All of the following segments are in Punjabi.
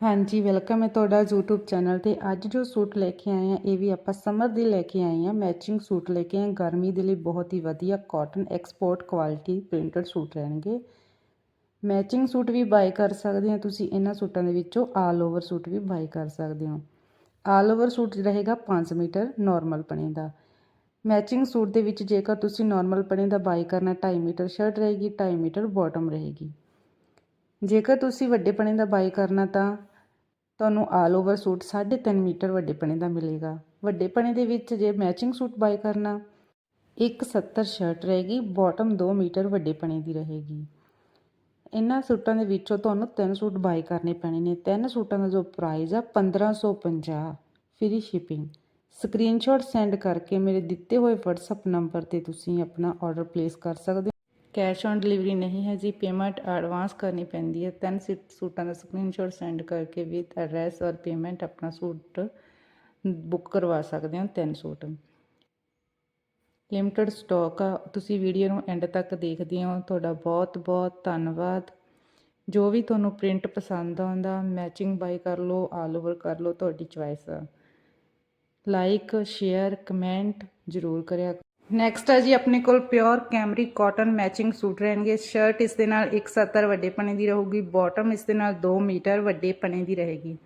ਹਾਂਜੀ ਵੈਲਕਮ ਹੈ ਤੁਹਾਡਾ YouTube ਚੈਨਲ ਤੇ। ਅੱਜ ਜੋ ਸੂਟ ਲੈ ਕੇ ਆਏ ਆ ਇਹ ਵੀ ਆਪਾਂ ਸਮਰ ਦੇ ਲੈ ਕੇ ਆਏ ਆ ਮੈਚਿੰਗ ਸੂਟ ਲੈ ਕੇ ਆਏ ਗਰਮੀ ਦੇ ਲਈ ਬਹੁਤ ਹੀ ਵਧੀਆ cotton export quality printed suit ਰਹਿਣਗੇ। ਮੈਚਿੰਗ ਸੂਟ ਵੀ ਬਾਈ ਕਰ ਸਕਦੇ ਹੋ ਤੁਸੀਂ। ਇਹਨਾਂ ਸੂਟਾਂ ਦੇ ਵਿੱਚੋਂ ਆਲ ਓਵਰ ਸੂਟ ਵੀ ਬਾਈ ਕਰ ਸਕਦੇ ਹੋ। ਆਲ ਓਵਰ ਸੂਟ ਰਹੇਗਾ 5 ਮੀਟਰ ਨਾਰਮਲ ਪਣੇ ਦਾ। ਮੈਚਿੰਗ ਸੂਟ ਦੇ ਵਿੱਚ ਜੇਕਰ ਤੁਸੀਂ ਨਾਰਮਲ ਪਣੇ ਦਾ ਬਾਈ ਕਰਨਾ 2.5 ਮੀਟਰ ਸ਼ਰਟ ਰਹੇਗੀ 2.5 ਮੀਟਰ ਬਾਟਮ ਰਹੇਗੀ। ਜੇਕਰ ਤੁਸੀਂ ਵੱਡੇ ਪਣੇ ਦਾ ਬਾਈ ਕਰਨਾ ਤਾਂ ਤੁਹਾਨੂੰ ਆਲ ਓਵਰ ਸੂਟ 3.5 ਮੀਟਰ ਵੱਡੇ ਪਣੇ ਦਾ ਮਿਲੇਗਾ। ਵੱਡੇ ਪਣੇ ਦੇ ਵਿੱਚ ਜੇ ਮੈਚਿੰਗ ਸੂਟ ਬਾਈ ਕਰਨਾ 170 ਸ਼ਰਟ ਰਹੇਗੀ ਬਾਟਮ 2 ਮੀਟਰ ਵੱਡੇ ਪਣੇ ਦੀ ਰਹੇਗੀ। ਇਹਨਾਂ ਸੂਟਾਂ ਦੇ ਵਿੱਚੋਂ ਤੁਹਾਨੂੰ ਤਿੰਨ ਸੂਟ ਬਾਈ ਕਰਨੇ ਪੈਣੇ ਨੇ। ਤਿੰਨ ਸੂਟਾਂ ਦਾ ਜੋ ਪ੍ਰਾਈਸ ਆ 1550 ਫ੍ਰੀ ਸ਼ਿਪਿੰਗ ਸਕਰੀਨਸ਼ਾਟ ਸੈਂਡ ਕਰਕੇ ਮੇਰੇ ਦਿੱਤੇ ਹੋਏ WhatsApp ਨੰਬਰ ਤੇ ਤੁਸੀਂ ਆਪਣਾ ਆਰਡਰ ਪਲੇਸ ਕਰ ਸਕਦੇ ਹੋ ਕੈਸ਼ ਔਨ ਡਿਲੀਵਰੀ ਨਹੀਂ ਹੈ ਜੀ, ਪੇਮੈਂਟ ਐਡਵਾਂਸ ਕਰਨੀ ਪੈਂਦੀ ਹੈ। ਤਿੰਨ ਸੀਟ ਸੂਟਾਂ ਦਾ ਸਕਰੀਨਸ਼ਾਟ ਸੈਂਡ ਕਰਕੇ ਵਿਦ ਐਡਰੈਸ ਔਰ ਪੇਮੈਂਟ ਆਪਣਾ ਸੂਟ ਬੁੱਕ ਕਰਵਾ ਸਕਦੇ ਹੋ, ਤਿੰਨ ਸੂਟ। ਲਿਮਟਿਡ ਸਟਾਕ ਆ, ਤੁਸੀਂ ਵੀਡੀਓ ਨੂੰ ਐਂਡ ਤੱਕ ਦੇਖਦੇ ਹੋ। ਤੁਹਾਡਾ ਬਹੁਤ ਬਹੁਤ ਧੰਨਵਾਦ। ਜੋ ਵੀ ਤੁਹਾਨੂੰ ਪ੍ਰਿੰਟ ਪਸੰਦ ਆਉਂਦਾ, ਮੈਚਿੰਗ ਬਾਈ ਕਰ ਲਓ, ਆਲ ਓਵਰ ਕਰ ਲਓ, ਤੁਹਾਡੀ ਚੁਆਇਸ ਆ। ਲਾਈਕ, ਸ਼ੇਅਰ, ਕਮੈਂਟ ਜ਼ਰੂਰ ਕਰਿਆ ਨੈਕਸਟ ਹੈ ਜੀ, ਆਪਣੇ ਕੋਲ pure cambric cotton matching suit ਰਹਿਣਗੇ। ਸ਼ਰਟ ਇਸ ਦੇ ਨਾਲ 170 ਵੱਡੇ ਪਣੇ ਦੀ ਰਹੂਗੀ ਬਾਟਮ ਇਸ ਦੇ ਨਾਲ 2 ਮੀਟਰ ਵੱਡੇ ਪਣੇ ਦੀ ਰਹੇਗੀ।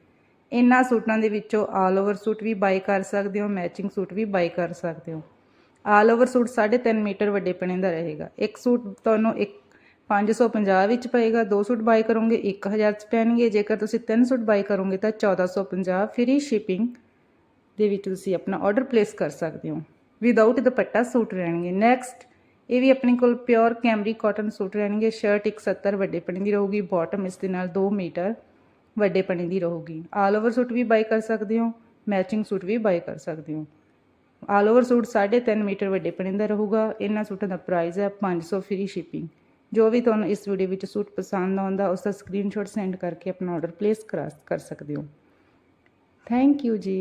ਇਹਨਾਂ ਸੂਟਾਂ ਦੇ ਵਿੱਚੋਂ ਆਲ ਓਵਰ ਸੂਟ ਵੀ ਬਾਈ ਕਰ ਸਕਦੇ ਹੋ ਮੈਚਿੰਗ ਸੂਟ ਵੀ ਬਾਈ ਕਰ ਸਕਦੇ ਹੋ। ਆਲ ਓਵਰ ਸੂਟ 3.5 ਮੀਟਰ ਵੱਡੇ ਪਣੇ ਦਾ ਰਹੇਗਾ। ਇੱਕ ਸੂਟ ਤੁਹਾਨੂੰ ਇੱਕ 550 ਵਿੱਚ ਪਏਗਾ, ਦੋ ਸੂਟ ਬਾਈ ਕਰੋਗੇ 1000 ਚ ਪੈਣਗੇ। ਜੇਕਰ ਤੁਸੀਂ ਤਿੰਨ ਸੂਟ ਬਾਈ ਕਰੋਗੇ ਤਾਂ 1450 ਫ੍ਰੀ ਸ਼ਿਪਿੰਗ ਦੇ ਵਿੱਚ ਤੁਸੀਂ ਆਪਣਾ ਆਰਡਰ ਪਲੇਸ ਕਰ ਸਕਦੇ ਹੋ। ਵਿਦਆਊਟ ਦੁਪੱਟਾ ਸੂਟ ਰਹਿਣਗੇ ਨੈਕਸਟ ਇਹ ਵੀ ਆਪਣੇ ਕੋਲ ਪਿਓਰ ਕੈਮਰੀ ਕਾਟਨ ਸੂਟ ਰਹਿਣਗੇ ਸ਼ਰਟ 170 ਵੱਡੇ ਪਣੇ ਦੀ ਰਹੂਗੀ ਬਾਟਮ ਇਸ ਦੇ ਨਾਲ 2 ਮੀਟਰ ਵੱਡੇ ਪਣੇ ਦੀ ਰਹੂਗੀ ਆਲ ਓਵਰ ਸੂਟ ਵੀ ਬਾਈ ਕਰ ਸਕਦੇ ਹੋ ਮੈਚਿੰਗ ਸੂਟ ਵੀ ਬਾਈ ਕਰ ਸਕਦੇ ਹੋ ਆਲ ਓਵਰ ਸੂਟ 3.5 ਮੀਟਰ ਵੱਡੇ ਪਣੇ ਦਾ ਰਹੂਗਾ ਇਹਨਾਂ ਸੂਟਾਂ ਦਾ ਪ੍ਰਾਈਸ ਹੈ 500 ਫ੍ਰੀ ਸ਼ਿਪਿੰਗ ਜੋ ਵੀ ਤੁਹਾਨੂੰ ਇਸ ਵੀਡੀਓ ਵਿੱਚ ਸੂਟ ਪਸੰਦ ਆਉਂਦਾ ਉਸ ਦਾ ਸਕਰੀਨਸ਼ਾਟ ਸੈਂਡ ਕਰਕੇ ਆਪਣਾ ਆਰਡਰ ਪਲੇਸ ਕਰਾ ਕਰ ਸਕਦੇ ਹੋ ਥੈਂਕ ਯੂ ਜੀ